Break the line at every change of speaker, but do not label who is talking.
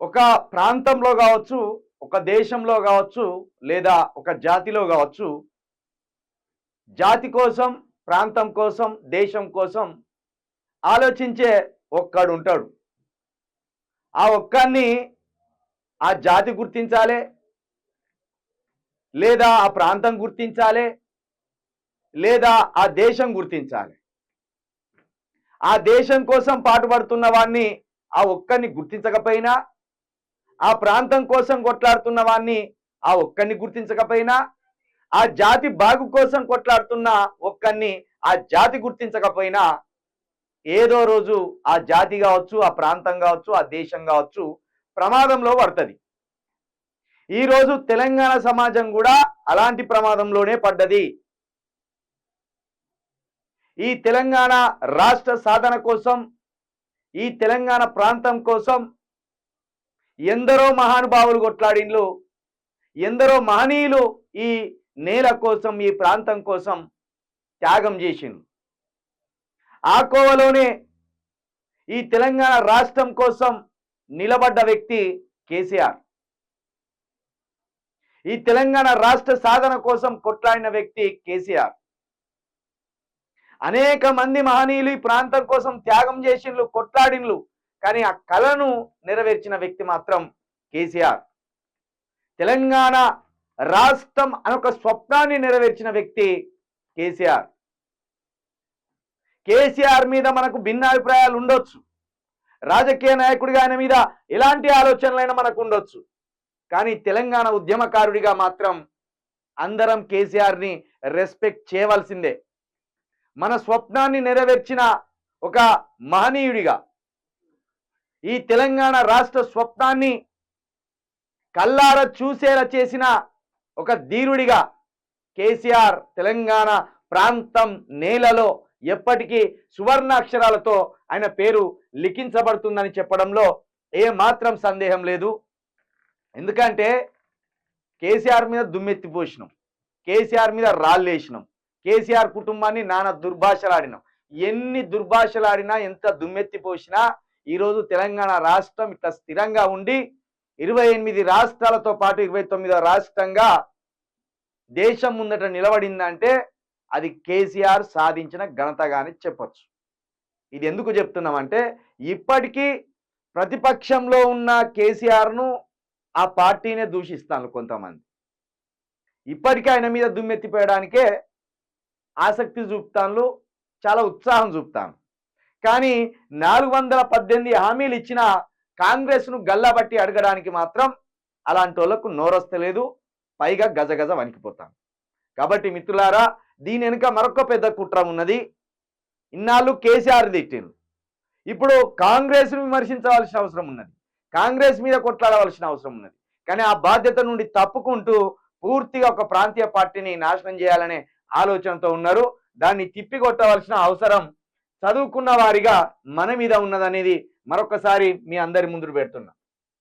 ఒక ప్రాంతంలో కావచ్చు ఒక దేశంలో కావచ్చు లేదా ఒక జాతిలో కావచ్చు జాతి కోసం ప్రాంతం కోసం దేశం కోసం ఆలోచించే ఒక్కడు ఉంటాడు. ఆ ఒక్కడిని ఆ జాతి గుర్తించాలి లేదా ఆ ప్రాంతం గుర్తించాలి లేదా ఆ దేశం గుర్తించాలి. ఆ దేశం కోసం పాటుపడుతున్న వాడిని ఆ ఒక్కరిని గుర్తించకపోయినా ఆ ప్రాంతం కోసం కొట్లాడుతున్న వాణ్ణి ఆ ఒక్కరిని గుర్తించకపోయినా ఆ జాతి బాగు కోసం కొట్లాడుతున్న ఒక్కరిని ఆ జాతి గుర్తించకపోయినా ఏదో రోజు ఆ జాతి కావచ్చు ఆ ప్రాంతం కావచ్చు ఆ దేశం కావచ్చు ప్రమాదంలో పడుతుంది. ఈరోజు తెలంగాణ సమాజం కూడా అలాంటి ప్రమాదంలోనే పడ్డది. ఈ తెలంగాణ రాష్ట్ర సాధన కోసం ఈ తెలంగాణ ప్రాంతం కోసం ఎందరో మహానుభావులు కొట్లాడిండ్లు ఎందరో మహనీయులు ఈ నేల కోసం ఈ ప్రాంతం కోసం త్యాగం చేసిండ్రు. ఆ కోవలోనే ఈ తెలంగాణ రాష్ట్రం కోసం నిలబడ్డ వ్యక్తి కేసీఆర్. ఈ తెలంగాణ రాష్ట్ర సాధన కోసం కొట్లాడిన వ్యక్తి కేసీఆర్. అనేక మంది మహనీయులు ఈ ప్రాంతం కోసం త్యాగం చేసిండ్లు కొట్లాడిన్లు కానీ ఆ కళను నెరవేర్చిన వ్యక్తి మాత్రం కేసీఆర్. తెలంగాణ రాష్ట్రం అనొక స్వప్నాన్ని నెరవేర్చిన వ్యక్తి కేసీఆర్. కేసీఆర్ మీద మనకు భిన్నాభిప్రాయాలు ఉండొచ్చు. రాజకీయ నాయకుడిగా ఆయన మీద ఎలాంటి ఆలోచనలైనా మనకు ఉండొచ్చు. కానీ తెలంగాణ ఉద్యమకారుడిగా మాత్రం అందరం కేసీఆర్ని రెస్పెక్ట్ చేయవలసిందే. మన స్వప్నాన్ని నెరవేర్చిన ఒక మహనీయుడిగా ఈ తెలంగాణ రాష్ట్ర స్వప్నాన్ని కల్లార చూసేలా చేసిన ఒక ధీరుడిగా కేసీఆర్ తెలంగాణ ప్రాంతం నేలలో ఎప్పటికీ సువర్ణ అక్షరాలతో ఆయన పేరు లిఖించబడుతుందని చెప్పడంలో ఏ మాత్రం సందేహం లేదు. ఎందుకంటే కేసీఆర్ మీద దుమ్మెత్తి కేసీఆర్ మీద రాళ్ళేసినాం. కేసీఆర్ కుటుంబాన్ని నానా దుర్భాషలాడినాం. ఎన్ని దుర్భాషలాడినా ఎంత దుమ్మెత్తి పోసినా ఈరోజు తెలంగాణ రాష్ట్రం ఇట్లా స్థిరంగా ఉండి ఇరవై ఎనిమిది రాష్ట్రాలతో పాటు ఇరవై తొమ్మిదో రాష్ట్రంగా దేశం ముందట నిలబడిందంటే అది కేసీఆర్ సాధించిన ఘనతగానే చెప్పొచ్చు. ఇది ఎందుకు చెప్తున్నామంటే ఇప్పటికీ ప్రతిపక్షంలో ఉన్న కేసీఆర్ను ఆ పార్టీనే దూషిస్తాను కొంతమంది. ఇప్పటికీ ఆయన మీద దుమ్మెత్తిపోయడానికే ఆసక్తి చూపుతాను చాలా ఉత్సాహం చూపుతాను కానీ నాలుగు వందల పద్దెనిమిది హామీలు ఇచ్చిన కాంగ్రెస్ను గల్లబట్టి అడగడానికి మాత్రం అలాంటి వాళ్ళకు నోరొస్తలేదు పైగా గజగజ వణికిపోతాను కాబట్టి మిత్రులారా దీని వెనుక మరొక పెద్ద కుట్ర ఉన్నది. ఇన్నాళ్ళు కేసీఆర్ తిట్టిండ్రు ఇప్పుడు కాంగ్రెస్ను విమర్శించవలసిన అవసరం ఉన్నది. కాంగ్రెస్ మీద కొట్లాడవలసిన అవసరం ఉన్నది. కానీ ఆ బాధ్యత నుండి తప్పుకుంటూ పూర్తిగా ఒక ప్రాంతీయ పార్టీని నాశనం చేయాలనే ఆలోచనతో ఉన్నారు. దాన్ని తిప్పికొట్టవలసిన అవసరం చదువుకున్న వారిగా మన మీద ఉన్నదనేది మరొకసారి మీ అందరి ముందు పెడుతున్నా.